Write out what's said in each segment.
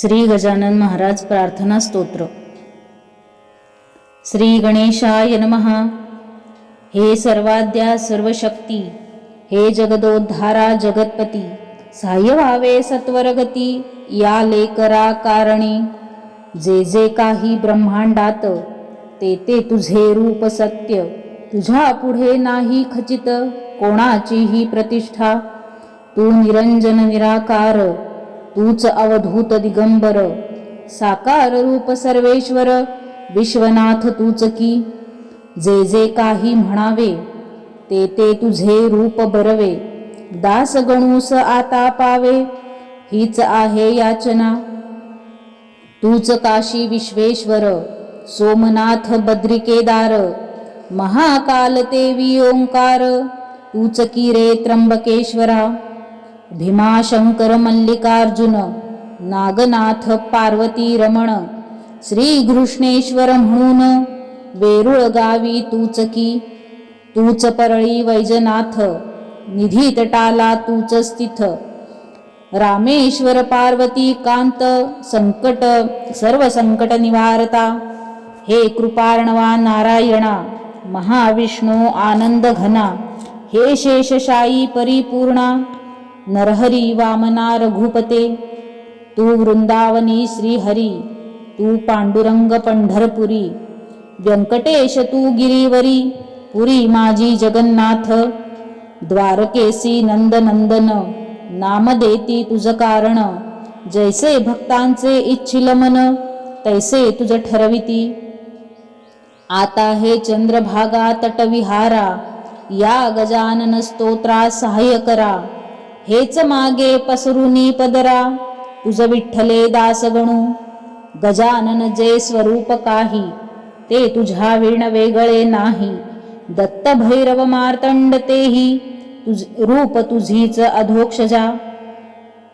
श्री गजानन महाराज प्रार्थना स्तोत्र. श्री गणेशाय नमः. हे सर्वाद्या सर्वशक्ती हे जगदोद्धारा जगतपती साह्य व्हावे सत्वरगती या लेकरा कारणी. जे जे काही ब्रह्मांडात ते ते तुझे रूप सत्य तुझ्या पुढे नाही खचित कोणाचीही प्रतिष्ठा. तू निरंजन निराकार तूच अवधूत दिगंबर. साकार रूप सर्वेश्वर विश्वनाथ तूच की. जे जे काही म्हणावे ते ते तुझे रूप बरवे. दास गणूस आता पावे हीच आहे याचना. तूच काशी विश्वेश्वर सोमनाथ बद्रिकेदार. महाकाल ते ओंकार तूच की रे त्र्यंबकेश्वरा. भीमाशंकर मल्लिकार्जुन नागनाथ पार्वती रमण श्री घृष्णेश्वर म्हणून वेरुळ गावी तूच की तूच परळी वैजनाथ निधी तटाला तूच स्थित रामेश्वर पार्वती कांत संकट सर्व संकट निवारता हे कृपार्णवा नारायणा महाविष्णू आनंद घना हे शेषशायी परिपूर्णा नरहरी वामना रघुपते। तू वृंदावनी श्रीहरी तू पांडुरंग पंढरपुरी। व्यंकटेश तू गिरीवरी पुरी माझी जगन्नाथ। द्वारकेसी नंदनंदन नाम देती तुझ कारण। जैसे भक्तांचे इच्छिल मन तैसे तुझ ठरविती। आता हे चंद्रभागा तटविहारा या गजानन स्तोत्रा सहाय्य करा। हेच मागे पसरुनी पदरा. तुझ विठ्ठले दास गणू गजानन जे स्वरूप काही ते तुझ्या विण वेगळे नाही. दत्त भैरव मार्तंड तेही तुझ रूप तुझीच अधोक्षजा.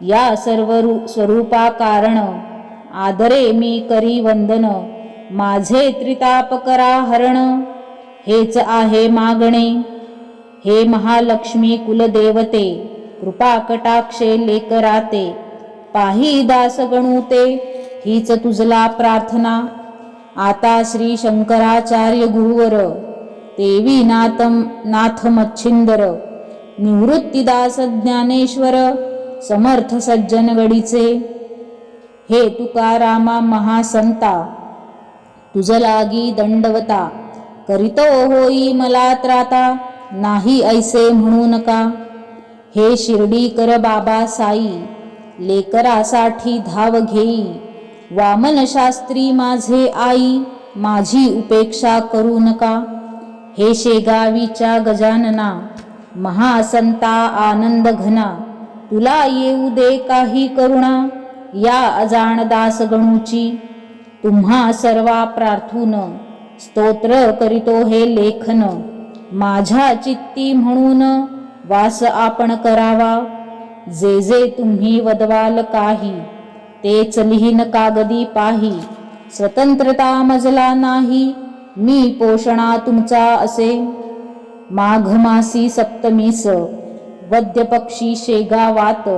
या सर्व स्वरूपा कारण आदरे मी करी वंदन माझे त्रिताप करा हरण. हेच आहे मागणे हे महालक्ष्मी कुलदेवते. कृपा कटाक्षे लेकराते. पाही दास गणूते हीच तुझला प्रार्थना. आता श्री शंकराचार्य गुरुवर देवी नाथम नाथ मच्छिंदर निवृत्तीदास ज्ञानेश्वर समर्थ सज्जनगडीचे हे तुकारामा महासंता तुझ लागी दंडवता. करीतो होई मला त्राता नाही ऐसे म्हणू नका. हे शिर्डी कर बाबा साई लेकरासाठी धाव घेई. वामनशास्त्री माझे आई माझी उपेक्षा करू नका. हे शेगावीच्या गजानना महासंता आनंद घना. तुला येऊ दे काही करुणा या अजाण दास गणूची. तुम्हा सर्वा प्रार्थून स्तोत्र करीतो हे लेखन. माझ्या चित्ती म्हणून वास आपण करावा. जे जे तुम्ही वदवाल काही तेच लिहीन कागदी पाही. स्वतंत्रता मजला नाही मी पोषणा तुमचा असे. माघ मासी सप्तमीस वद्य पक्षी शेगावात.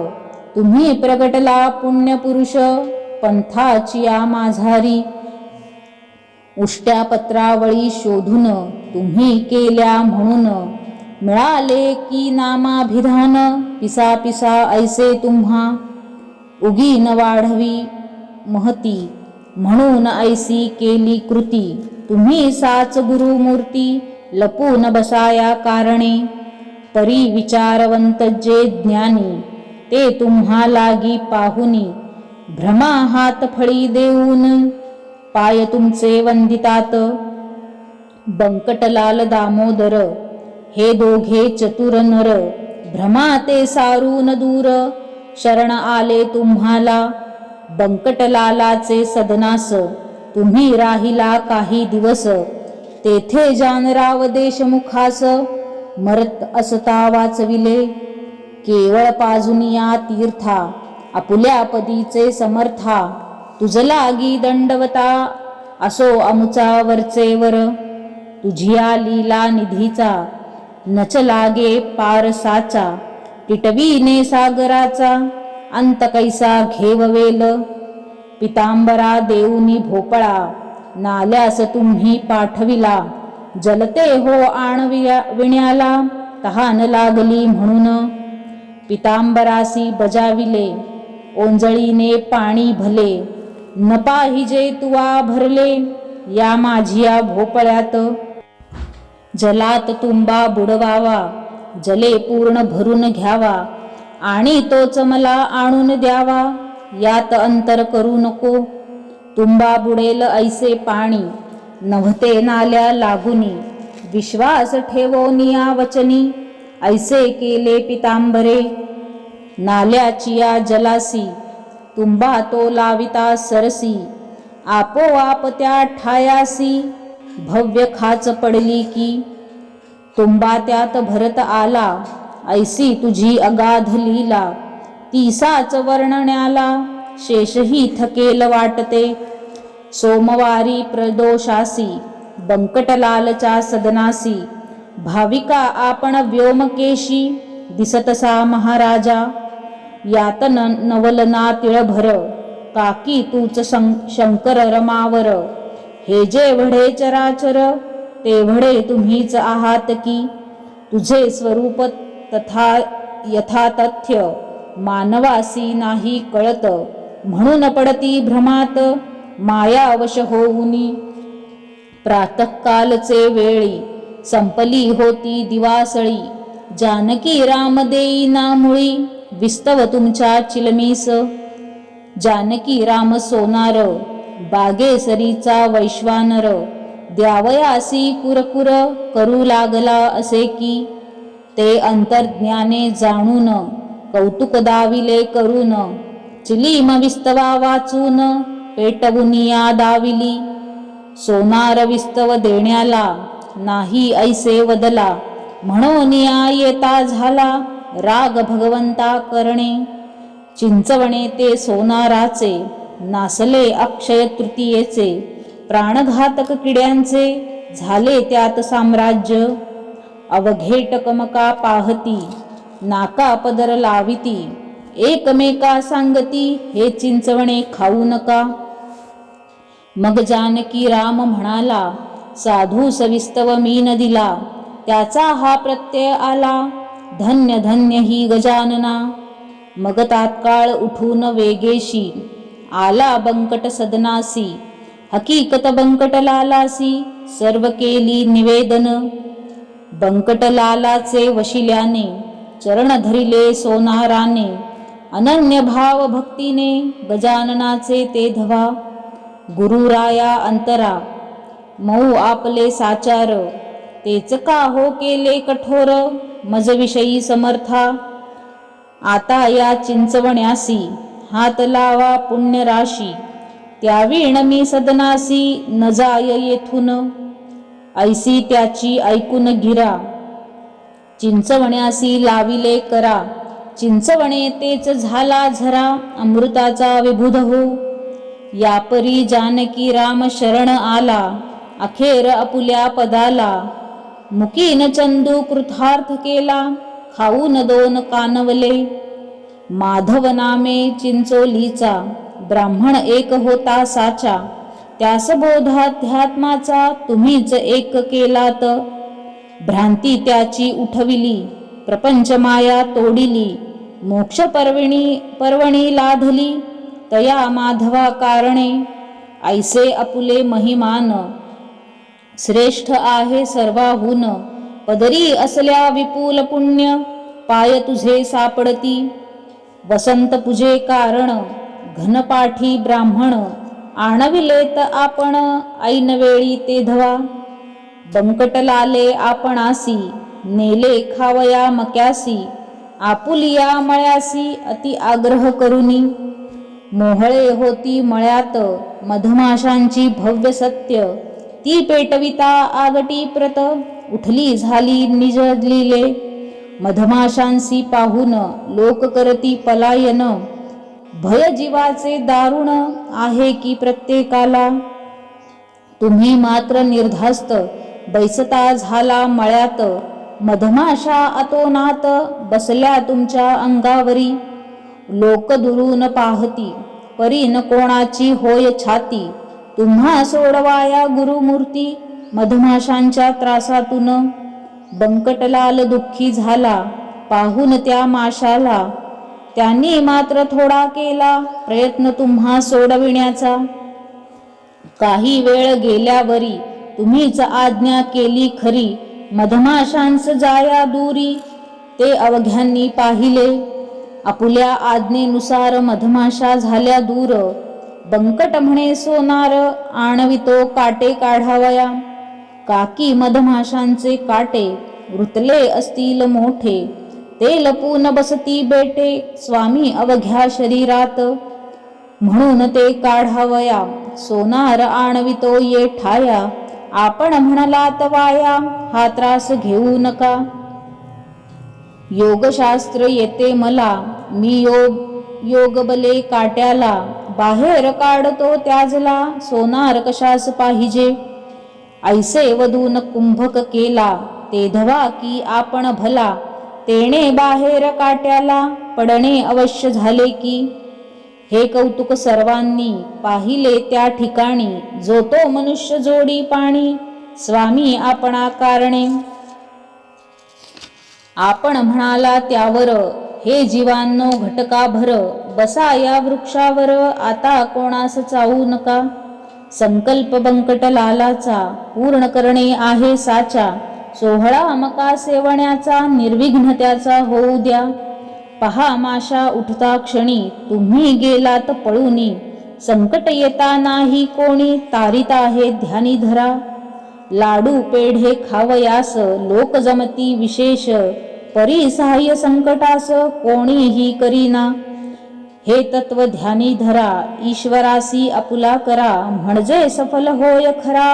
तुम्ही प्रगटला पुण्यपुरुष पंथाची या माझारी उष्ट्या पत्रावळी शोधून तुम्ही केल्या म्हणून मिळाले की नामाभिधान? पिसा पिसा ऐसे तुम्हा. उगी न वाढवी महती. म्हणून ऐसी केली कृती. तुम्ही साच गुरुमूर्ती लपून बसाया कारणे. परी विचारवंत जे ज्ञानी ते तुम्हा लागी पाहुनी. भ्रमा हात फळी देऊन पाय तुमचे वंदितात. बंकटलाल दामोदर हे दोघे चतुर नर भ्रमा ते सारून दूर. शरण आले तुम्हाला बंकटलालाचे सदनास. तुम्ही राहिला काही दिवस तेथे जानराव देशमुखास. मरत असता वाचविले केवळ पाजुनिया तीर्था आपुल्या पदीचे समर्था तुझलागी दंडवता असो अमुचा वरचेवर तुझिया लीला निधीचा नच लागे पारसाचा टिटवीने सागराचा अंत कैसा घेववेल. पितांबरा देऊनी भोपळा नाल्यास तुम्ही पाठविला. जलते हो आणविया विण्याला तहान लागली म्हणून. पितांबरासी बजाविले ओंजळीने पाणी भले. न पाहिजे तुवा भरले या माझिया भोपळ्यात. जलात तुंबा बुडवावा जले पूर्ण भरून घ्यावा आणि तोच मला आणून द्यावा यात अंतर करू नको. तुंबा बुडेल ऐसे पाणी नव्हते नाल्या लागुनी. विश्वास ठेवोनिया वचनी ऐसे केले पितांबरे. नाल्याचिया जलासी तुंबा तो लाविता सरसी आपोआप त्या ठायासी. भव्य खाच पडली की तुंबा त्यात भरत आला ऐसी तुझी अगाध लीला. तीसाच वर्णण्याला शेषही थकेल वाटते. सोमवारी प्रदोषासी बंकटलालच्या सदनासी. भाविका आपण व्योमकेशी दिसतसा महाराजा. यात न नवलना तिळभर काकी तूच शं शंकर रमावर. हे जे वढे चराचर ते वढे तुम्हीच आहात की? तुझे स्वरूप तथा यथातथ्य मानवासी नाही कळत. म्हणून पडती भ्रमात मायावश होऊनी. प्रातःकालचे वेळी संपली होती दिवासळी. जानकी रामदेई नामुळी विस्तव तुमच्या चिलमीस. जानकी राम सोनार बागेसरीचा वैश्वानर द्यावयासी कुरकुर करू लागला असे की ते अंतर्ज्ञाने जाणून कौतुक दाविले करून चिलीम विस्तवा वाचून पेटवुनिया दाविली. सोनार विस्तव देण्याला नाही ऐसे वदला. म्हणून येता झाला राग भगवंता करणे. चिंचवणे ते सोनाराचे. नासले अक्षय तृतीयेचे प्राणघातक किड्यांचे झाले त्यात साम्राज्य. अवघे टकमका पाहती नाका पदर लाविती एकमेका सांगती हे चिंचवणे खाऊ नका. मग जानकी राम म्हणाला साधू सविस्तव मीन दिला त्याचा हा प्रत्यय आला धन्य धन्य ही गजानना. मग तात्काळ उठून वेगेशी आला बंकट सदनासी हकीकत बंकट लालासी सर्व केली निवेदन. बंकट लालाचे वशिल्याने चरण धरिले सोनाराने अनन्य भाव भक्तीने गजाननाचे ते धवा. गुरुराया अंतरा मऊ आपले साचार तेच का हो केले कठोर मजविषयी समर्था. आता या चिंचवण्यासी हात लावा पुण्यराशी. त्यावीण मी सदनासी न जाय येथून. ऐसी त्याची ऐकून गिरा. चिंचवण्यासी लाविले करा. चिंचवणे तेच झाला झरा अमृताचा विबुध हो. यापरी जानकी राम शरण आला अखेर अपुल्या पदाला. मुकीन चंदू कृथार्थ केला खाऊन दोन कानवले. माधव नामे चिंचोलीचा ब्राह्मण एक होता साचा त्यास बोधाध्यात्माचा तुम्हीच एक केलात. भ्रांती त्याची उठविली प्रपंच माया तोडिली मोक्ष पर्वणी पर्वणी लाधली तया माधवा कारणे ऐसे अपुले महिमान. श्रेष्ठ आहे सर्वाहून पदरी असल्या विपुल पुण्य पाय तुझे सापडती. वसंत पूजे कारण घनपाठी ब्राह्मण आणविलेत आपण ऐनवेळी ते धवा. बंकटलाले आपणासी नेले खावया मक्यासी आपुलिया मळ्यासी अति आग्रह करुनी. मोहळे होती मळ्यात मधमाशांची भव्य सत्य ती पेटविता आगटी प्रत उठली झाली निजलिले. मधमाशांसी पाहून लोक करती पलायन. भय जीवाचे दारुण आहे की प्रत्येकाला? तुम्ही मात्र निर्धास्त बैसता झाला मळ्यात. मधमाशा अतोनात बसल्या तुमच्या अंगावरी. लोक दुरून पाहती परीन कोणाची होय छाती? तुम्हा सोडवाया गुरुमूर्ती मधमाशांच्या त्रासातून. बंकटलाल दुःखी झाला पाहून त्या माशाला त्यांनी मात्र थोडा केला प्रयत्न तुम्हा सोडविण्याचा. काही वेळ गेल्यावरी तुम्हीच आज्ञा केली खरी मधमाशांस जाया दूरी ते अवघ्यांनी पाहिले. आपुल्या आज्ञेनुसार मधमाशा झाल्या दूर. बंकट म्हणे सोनार आणवितो काटे काढावया. काकी मधमाशांचे काटे वृतले असतील मोठे. ते लपून बसती बेटे स्वामी अवघ्या शरीरात. म्हणून ते काढावया सोनार आणवितो ये ठाया. आपण म्हणालात वाया हा त्रास घेऊ नका. योगशास्त्र येते मला मी योग योग बले काट्याला. बाहेर काढतो त्याजला सोनार कशास पाहिजे? ऐसे वधून कुंभक केला ते धवा की आपण भला. तेणे बाहेर काट्याला पडणे अवश्य झाले की. हे कौतुक सर्वांनी पाहिले त्या ठिकाणी जो तो मनुष्य जोडी पाणी. स्वामी आपणा कारणे. आपण म्हणाला त्यावर हे जीवांनो घटका भर बसा या वृक्षावर आता कोणास चावू नका. संकल्प बंकट लालाचा पूर्ण करणे आहे साचा. सोहळा मका सेवण्याचा निर्विघ्न त्याचा होऊ द्या. पहा माशा उठता क्षणी तुम्ही गेलात पळूनी. संकट येता नाही कोणी तारित आहे ध्यानी धरा. लाडू पेढे खावयास लोक जमती विशेष. परी सहाय्य संकटास कोणीही करीना. हे तत्व ध्यानी धरा ईश्वरासी आपुला करा म्हणजे सफल होय खरा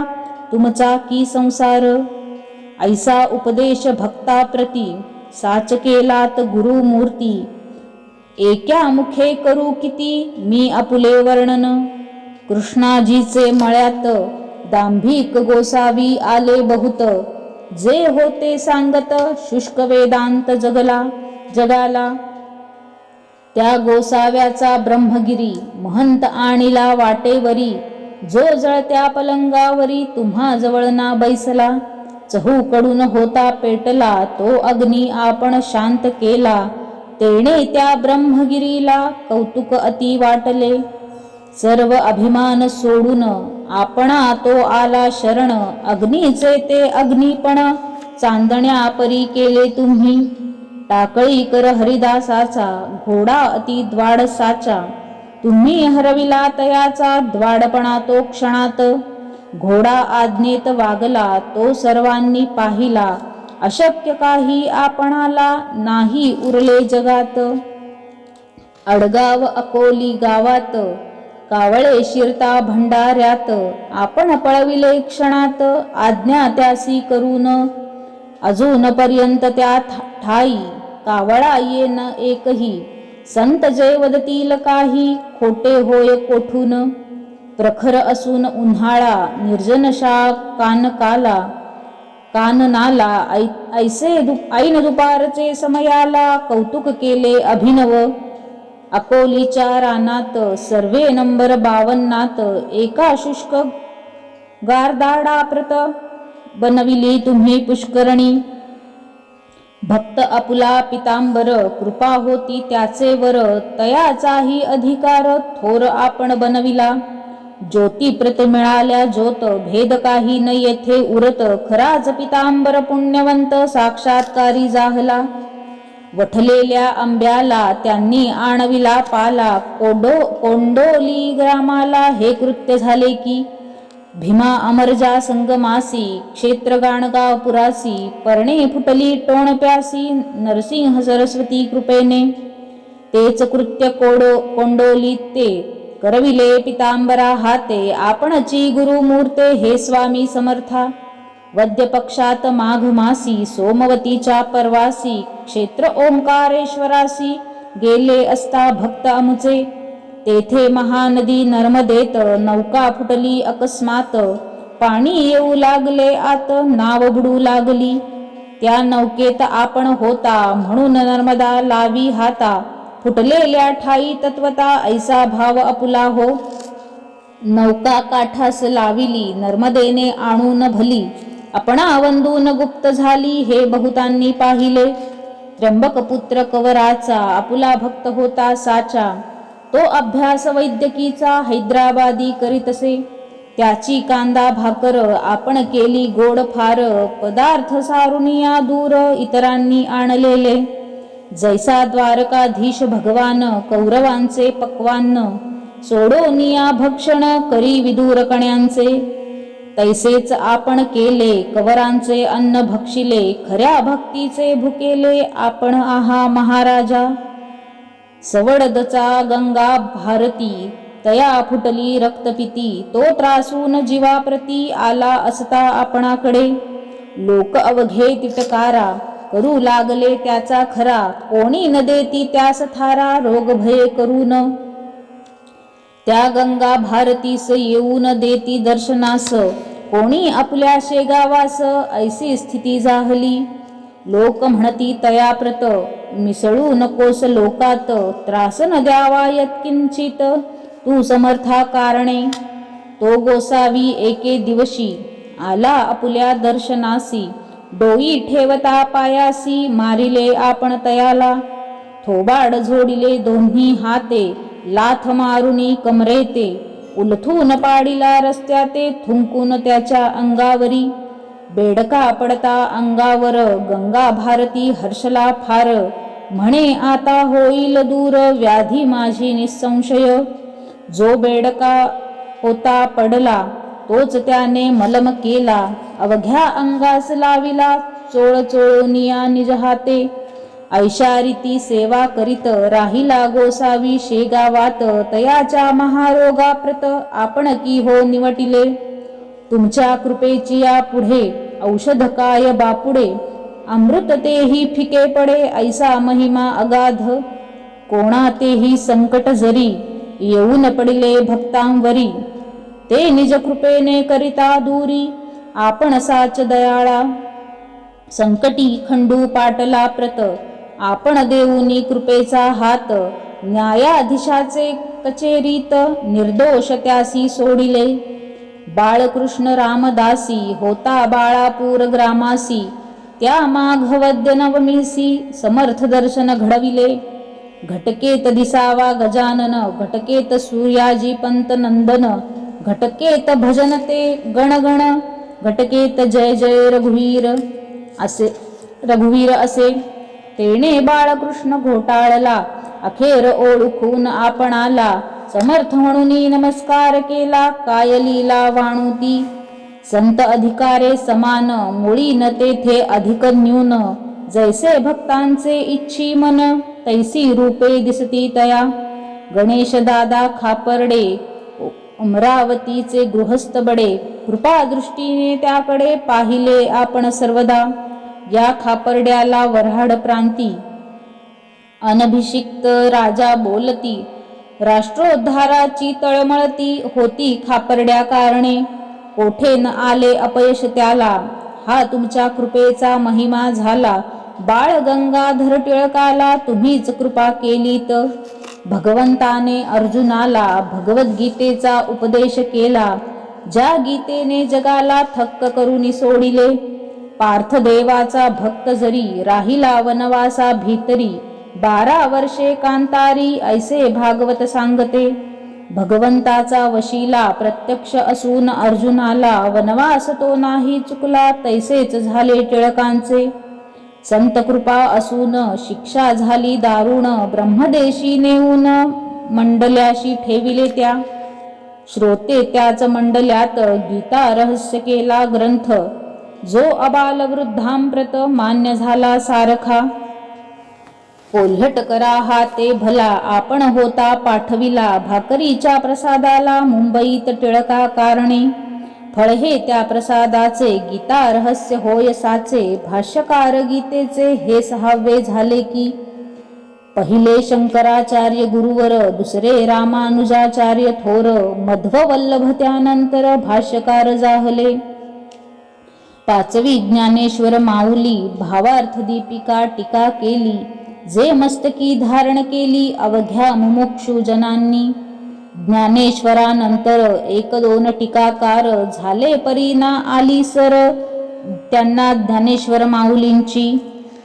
तुमचा की संसार? ऐसा उपदेश भक्ताप्रती साच केलात गुरु मूर्ती. एक्या मुखे करू किती मी आपुले वर्णन. कृष्णाजीचे मळ्यात दांभिक गोसावी आले बहुत. जे होते सांगत शुष्क वेदांत जगला जगाला. त्या गोसाव्याचा ब्रह्मगिरी महंत आणिला वाटेवरी जो जळत्या पलंगावरी तुम्हा जवळ ना बैसला. चहूकडून होता पेटला तो अग्नी आपण शांत केला. तेणे त्या ब्रह्मगिरीला कौतुक अति वाटले. सर्व अभिमान सोडून आपणा तो आला शरण. अग्नीचे ते अग्निपण चांदण्या परी केले तुम्ही. टाकळी कर हरिदासाचा घोडा अति द्वाडसाचा. तुम्ही हरविला तयाचा द्वाडपणा तो क्षणात. घोडा आज्ञेत वागला तो सर्वांनी पाहिला. अशक्य काही आपणाला नाही उरले जगात. अडगाव अकोली गावात कावळे शिरता भंडाऱ्यात. आपण पळविले क्षणात आज्ञा त्यासी करून. अजूनपर्यंत त्या ठाई कावळा येन एकही. संत जय वदतील काही खोटे होय कोठून? प्रखर असून उन्हाळा निर्जनशा कानकाला काननाला ऐ ऐसे दु ऐन दुपारचे समयाला कौतुक केले अभिनव. अकोलीच्या रानात सर्वे नंबर बावन्नात एका शुष्क गारदाडाप्रत बनविली तुम्ही पुष्करणी. भक्त आपुला पितांबर कृपा होती त्याचे वर तयाचाही अधिकार थोर आपण बनविला. ज्योती प्रत मिळाल्या ज्योत भेद काही न येथे उरत खराच पितांबर पुण्यवंत साक्षात्कारी जाहला. वठलेल्या आंब्याला त्यांनी आणविला पाला कोडो कोंडोली ग्रामाला हे कृत्य झाले की भीमा अमरजा संगमासी क्षेत्र गाणगाव पुरासी पर्णे फुटली टोण प्यासी नरसिंह सरस्वती कृपेने. तेच कृत्य कोडो कोंडोली ते करविले पितांबरा हाते आपणची गुरुमूर्ते हे स्वामी समर्था. वद्यपक्षात माघ मासी सोमवतीच्या परवासी क्षेत्र ओंकारेश्वरासी गेले असता भक्त अमुचे तेथे महानदी नर्मदेत नौका फुटली अकस्मात. पाणी येऊ लागले आत नाव बुडू लागली. त्या नौकेत आपण होता म्हणून नर्मदा लावी हाता. फुटलेल्या ठाई तत्वता ऐसा भाव अपुला हो. नौका काठास लाविली नर्मदेने आणून भली. आपणावंदून गुप्त झाली हे बहुतांनी पाहिले. त्र्यंबक पुत्र कवराचा आपुला भक्त होता साचा. तो अभ्यास वैद्यकीचा हैदराबादी करीतसे त्याची कांदा भाकर आपण केली गोड फार पदार्थ सारुनिया दूर इतरांनी आणलेले. जैसा द्वारकाधीश भगवान कौरवांचे पक्वान्न सोडोनिया भक्षण करी विदूर कण्यांचे. तैसेच आपण केले कवरांचे अन्न भक्षिले खऱ्या भक्तीचे भुकेले आपण आहा महाराजा. सवडदचा गंगा भारती तया फुटली रक्तपिती तो त्रासून जीवाप्रती आला असता आपणाकडे. लोक अवघे तिटकारा करू लागले त्याचा खरा कोणी न देती त्यास थारा रोग भय करून. त्या गंगा भारतीस येऊन देती दर्शनास कोणी आपल्या शेगावास ऐसी स्थिती जाहली. लोक म्हणती तयाप्रत मिसळू नकोस लोकात त्रास न द्यावा यत्किंचित तू समर्था कारणे. तो गोसावी एके दिवशी आला आपुल्या दर्शनासी डोई ठेवता पायासी मारिले आपण तयाला. थोबाड झोडिले दोन्ही हाते लाथ मारुनी कमरेते उलथून पाडिला रस्त्याते थुंकून त्याच्या अंगावरी. बेडका पडता अंगावर गंगा भारती हर्षला फार. म्हणे आता होईल दूर व्याधी माझी निसंशय. जो बेडका होता पडला तोच त्याने मलम केला. अवघ्या अंगास लाविला चोळ चोळोनिया निज हाते. ऐशारीती सेवा करीत राहिला गोसावी शेगावात. तयाच्या महारोगाप्रत आपण की हो निवटिले? तुमच्या कृपेची या पुढे औषधकाय बापुडे अमृततेही फिके पडे ऐसा महिमा अगाध. कोणा तेही संकट जरी येऊन पडिले भक्तांवरी. ते निज कृपेने करिता दूरी आपण साच दयाळा. संकटी खंडू पाटला प्रत आपण देऊनी कृपेचा हात. न्यायाधीशाचे कचेरीत निर्दोष त्यासी सोडिले. बाळकृष्ण रामदासी होता बाळापूर ग्रामासी. त्या माघवद्य नवमीसी समर्थ दर्शन घडविले. घटकेत दिसावा गजानन घटकेत सूर्याजी पंत नंदन घटकेत भजन ते गणगण घटकेत जय जय रघुवीर असे रघुवीर असे. तेने बाळकृष्ण घोटाळला अखेर ओळखून आपणाला समर्थ म्हणून नमस्कार केला कायलीला वाणुती संत अधिकारे समान मुळी न तेथे अधिक न्यून. जैसे भक्तांचे इच्छी मन तैसी रूपे दिसती तया. गणेश दादा खापर्डे अमरावतीचे गृहस्थ बडे. कृपा दृष्टीने त्याकडे पाहिले आपण सर्वदा. या खापर्ड्याला वऱ्हाड प्रांती. अनभिषिक्त राजा बोलती राष्ट्रोद्धाराची तळमळती होती खापर्ड्या कारणे कोठे न आले अपयश त्याला? हा तुमच्या कृपेचा महिमा झाला. बाळ गंगाधर टिळकाला तुम्हीच कृपा केलीत. भगवंताने अर्जुनाला भगवद्गीतेचा उपदेश केला. ज्या गीतेने जगाला थक्क करून सोडिले पार्थदेवाचा भक्त जरी राहिला वनवासा भीतरी बारा वर्षे कांतारी ऐसे भागवत सांगते. भगवंताचा वशीला प्रत्यक्ष असून अर्जुनाला वनवास तो नाही चुकला तैसेच झाले टिळकांचे. संत कृपा असून शिक्षा झाली दारुण ब्रह्मदेशी नेऊन मंडल्याशी ठेविले त्या. श्रोते त्याच मंडल्यात गीता रहस्य केला ग्रंथ. जो अबाल वृद्धांप्रत मान्य झाला सारखा. कोल्हट करा हा ते भला. आपण होता पाठविला भाकरीच्या प्रसादाला मुंबईत टिळका कारणे. फळ हे त्या प्रसादाचे गीता रहस्य होय साचे. भाष्यकार गीतेचे हे सहावे झाले की. पहिले शंकराचार्य गुरुवर दुसरे रामानुजाचार्य थोर. मध्ववल्लभ त्यानंतर भाष्यकार जाहले. पाचवी ज्ञानेश्वर माऊली भावार्थ दीपिका टीका केली. जे मस्तकी धारण केली अवघ्या मुमुक्षु जनांनी. ज्ञानेश्वरानंतर एक दोन टीकाकार झाले परीना आली सर. त्यांना ज्ञानेश्वर माऊलींची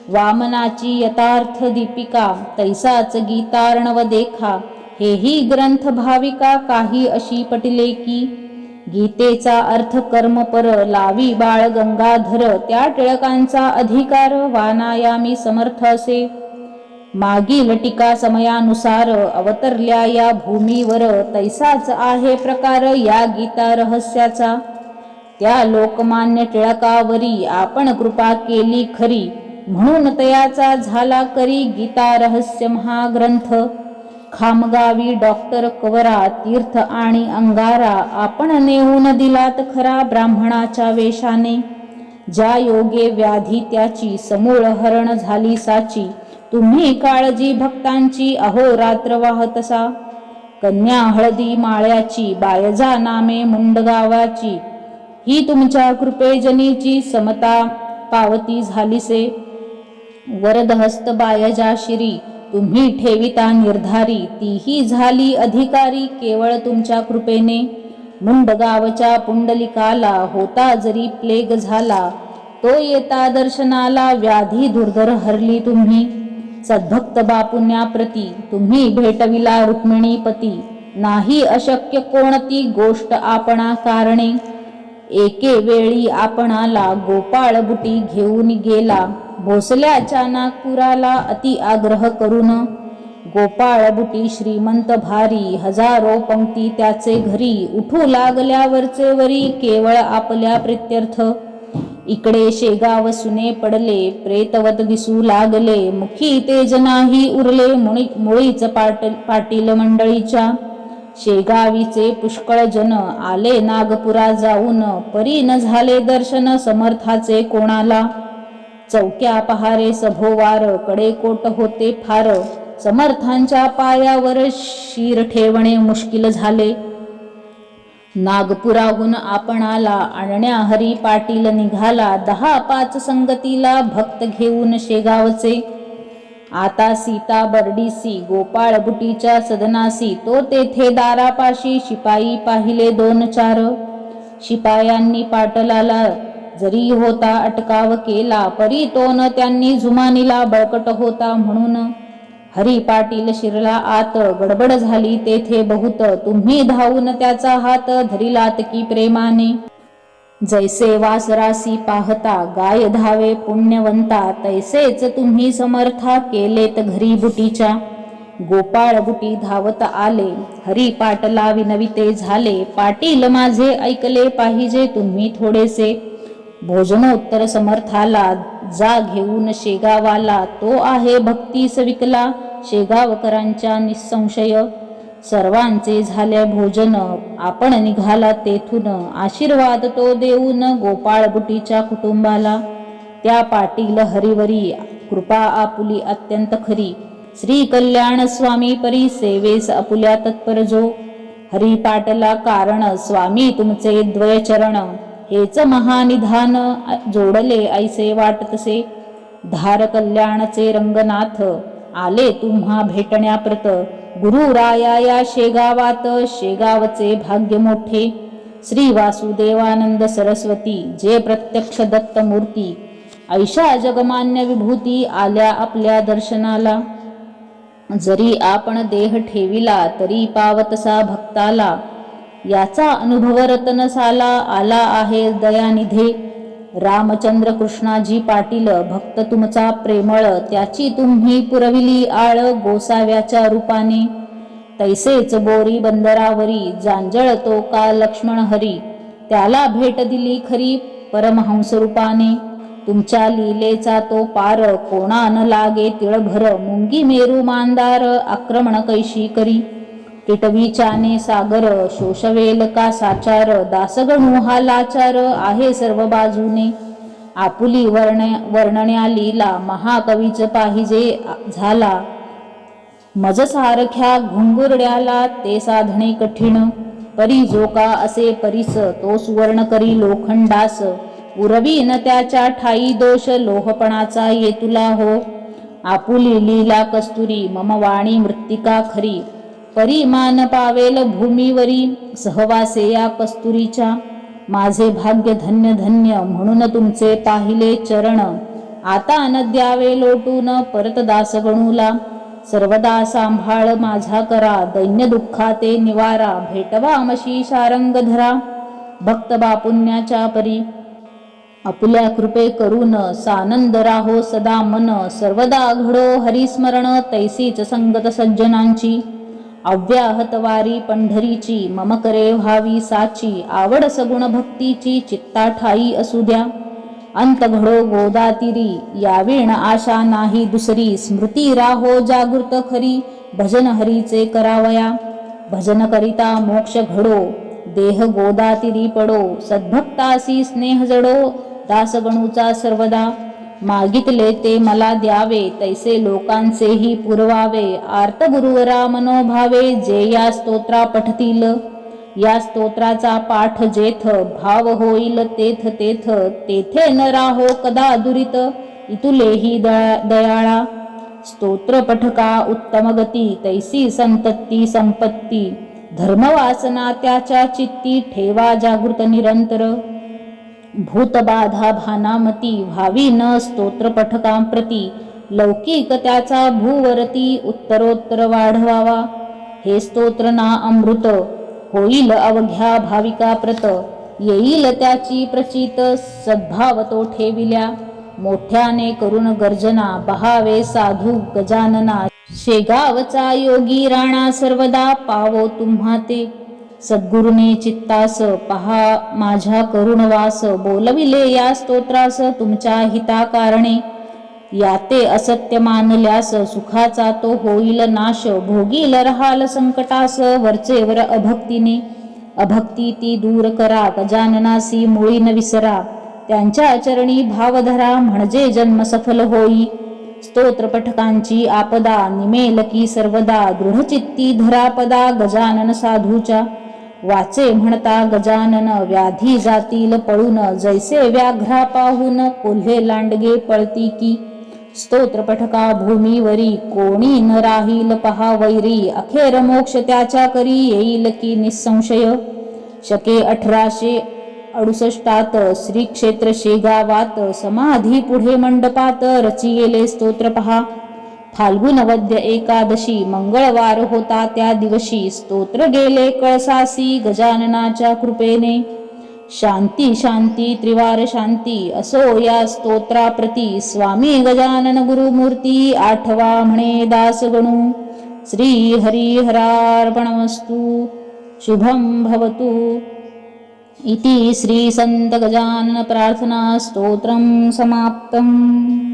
वामनाची यथार्थ दीपिका तैसाच गीतार्णव देखा. हेही ग्रंथ भाविका काही अशी पटले की गीतेचा अर्थ कर्म पर लावी बाळ गंगाधर. त्या टिळकांचा अधिकार वानायामी समर्थ असे. मागील टीका समयानुसार अवतरल्या या भूमीवर तैसाच आहे प्रकार या गीता रहस्याचा. त्या लोकमान्य टिळकावरी आपण कृपा केली खरी म्हणून तयाचा झाला करी गीता रहस्य महाग्रंथ. खामगावी डॉक्टर कवरा तीर्थ आणि अंगारा आपण नेऊन दिलात खरा ब्राह्मणाच्या वेशाने ज्या योगे व्याधी त्याची समूळ हरण झाली साची तुम्ही काळजी भक्तांची अहोरात्र वाहतसा कन्या हळदी माळ्याची बायजा नामे मुंडगावाची ही तुमच्या कृपेजनीची समता पावती झालीसे. वरदहस्त बायजा शिरी तुम्ही ठेविता निर्धारी. तीही झाली अधिकारी केवळ तुमच्या कृपेने. मुंडगावच्या पुंडलिकाला होता जरी प्लेग झाला तो येता दर्शनाला व्याधी दुर्धर हरली तुम्ही. सद्भक्त बापुण्याप्रती तुम्ही भेटविला रुक्मिणीपती. नाही अशक्य कोणती गोष्ट आपणा कारणे. एके वेळी आपणाला गोपाळ बुटी घेऊन गेला. भोसल्याच्या नागपुराला अति आग्रह करून गोपाळ बुटी श्रीमंत भारी हजारो पंक्ती त्याचे घरी उठू लागल्यावरचे वरी केवळ आपल्या प्रित्यर्थ इकडे शेगाव सुने पडले प्रेतवत दिसू लागले. मुखी तेज नाही उरले मुळीच पाट पाटील मंडळीच्या. शेगावीचे पुष्कळ जन आले नागपुरा जाऊन. परी न झाले दर्शन समर्थाचे कोणाला? चौक्या पहारे सभोवार कडेकोट होते फार. समर्थांच्या पायावर शिर ठेवणे मुश्किल झाले. नागपुराहून आपणाला आणण्या हरी पाटील निघाला. दहा पाच संगतीला भक्त घेऊन शेगावचे. आता सीता बर्डीसी गोपाळ बुटीच्या सदनासी. तो तेथे दारापाशी शिपाई पाहिले दोन चार. शिपायांनी पाटलाला जरी होता अटकाव केला परी तो न त्यांनी जुमानीला बळकट होता म्हणून हरी पाटील शिरला आत गडबड झाली तेथे बहुत. तुम्ही धावून त्याचा हात धरिलात की प्रेमाने? जैसे वासरासी पाहता गाय धावे पुण्यवंता तैसेच तुम्ही समर्था केलेत घरी बुटीच्या. गोपाळ बुटी धावत आले हरी पाटला विनविते झाले. पाटील माझे ऐकले पाहिजे तुम्ही थोडेसे. भोजनोत्तर समर्थाला जा घेऊन शेगावाला तो आहे भक्तीस विकला. शेगावकरांच्या निसंशय सर्वांचे झाले भोजन आपण निघाला तेथून. आशीर्वाद तो देऊन गोपाळ बुटीच्या कुटुंबाला. त्या पाटील हरिवरी कृपा आपुली अत्यंत खरी. श्री कल्याण स्वामी परी सेवेस आपुल्या तत्पर जो. हरी पाटला कारण स्वामी तुमचे द्वयचरण. हेच महानिधान जोडले ऐसे वाटतसे. धार कल्याणचे रंगनाथ आले तुम्हा भेटण्याप्रत. गुरु राया या शेगावात शेगावचे भाग्य मोठे. श्री वासुदेवानंद सरस्वती जे प्रत्यक्ष दत्त मूर्ती. ऐशा जगमान्य विभूती आल्या आपल्या दर्शनाला. जरी आपण देह ठेविला तरी पावतसा भक्ताला. याचा अनुभव रतनसाला आला आहे दयानिधे. रामचंद्र कृष्णाजी पाटील भक्त तुमचा प्रेमळ त्याची तुम्ही पुरविली आळ गोसाव्याच्या रूपाने. तैसेच बोरी बंदरावरी जांजळ तो का लक्ष्मण हरी? त्याला भेट दिली खरी परमहंस रूपाने. तुमच्या लीलेचा तो पार कोणा न लागे तिळभर? मुंगी मेरू मांदार आक्रमण कैशी करी? टिटवीच्याने सागर शोषवेल का साचार दासगण मोहालाचार आहे सर्व बाजूने. आपुली वर्ण वर्णण्या लीला महाकवीच पाहिजे झाला. मज सारख्या घुंगुरड्याला ते साधणे कठीण. परी जो का असे परीस तो सुवर्ण करी लोखंडास उरवी न त्याच्या ठाई दोष लोहपणाचा ये तुला हो. आपुली लीला कस्तुरी मम वाणी मृत्तिका खरी. परिमान पावेल भूमीवरी सहवासे या कस्तुरीच्या. माझे भाग्य धन्य धन्य म्हणून तुमचे पाहिले चरण. आता अनद्यावे लोटून परत दासगणूला. सर्वदा सांभाळ माझा करा दैन्य दुःखाते निवारा. भेटवा अमशी शारंग धरा भक्त बापुण्याच्या परी. आपल्या कृपे करून सानंद राहो सदा मन. सर्वदा घडो हरिस्मरण तैसीच संगत सज्जनांची. अव्याहतवारी पंढरीची मम करे व्हावी साची आवड सगुण भक्तीची चित्ता ठाई असू द्या. अंत घडो गोदातिरी यावीण आशा नाही दुसरी स्मृती राहो जागृत खरी भजन हरीचे करावया. भजन करिता मोक्ष घडो देह गोदातिरी पडो सद्भक्तासी स्नेह जडो दासगणूचा सर्वदा. मागितले ते मला द्यावे तैसे लोकांचेही पुरवावे. आर्त गुरुवरा मनोभावे जे या स्तोत्रा पठतील या स्तोत्राचा पाठ जेथ भाव होईल तेथ तेथ तेथे न राहो कदा दुरित. इतुलेही दया- दयाळा. स्तोत्र पठका उत्तम गती तैसी संतत्ती संपत्ती. धर्मवासना त्याच्या चित्ती ठेवा जागृत निरंतर. भूतबाधा भानामती व्हावी न स्तोत्र पठकांप्रती लौकिक त्याचा भूवरती उत्तरोत्तर वाढवावा. हे स्तोत्र ना अमृत होईल अवघ्या भाविका प्रत. येईल त्याची प्रचित सद्भाव तो ठेविल्या. मोठ्याने करुण गर्जना बहावे साधू गजानना. शेगावचा योगी राणा सर्वदा पावो तुम्हा ते सद्गुरुने चित्तास पहा माझ्या करुणवास बोलविले या स्तोत्रास तुमच्या हिता कारणे याते असत्य मानल्यास सुखाचा तो होईल नाश भोगील रहाल संकटास वरचेवर अभक्तीने. अभक्ती ती दूर करा गजाननासी मुळी न विसरा. त्यांच्या चरणी भाव धरा म्हणजे जन्म सफल होई. स्तोत्रपठकांची आपदा निमेल की सर्वदा दृढचित्ती धरापदा गजानन साधूच्या. वाचे म्हणता गजानन व्याधी जातील पळून. जैसे व्याघ्रा पाहून कोल्हे लांडगे पळती की. स्तोत्र पठका भूमीवरी कोणी न राहील पहा वैरी. अखेर मोक्ष त्याच्या करी येईल की निसंशय? शके अठराशे अडुसष्टात श्री क्षेत्र शेगावात समाधी पुढे मंडपात रचिलेले स्तोत्र पहा. फाल्गुन वद्य एकादशी मंगळवार होता त्या दिवशी. स्तोत्र गेले कळसासी गजाननाच्या कृपेने. शांती शांती त्रिवार शांती असो या स्तोत्राप्रती. स्वामी गजानन गुरुमूर्ती आठवा म्हणे दास गणू श्री हरिहरार्पणमस्तु शुभं भवतु. इति श्री संत गजानन प्रार्थना स्तोत्रं समाप्तम्.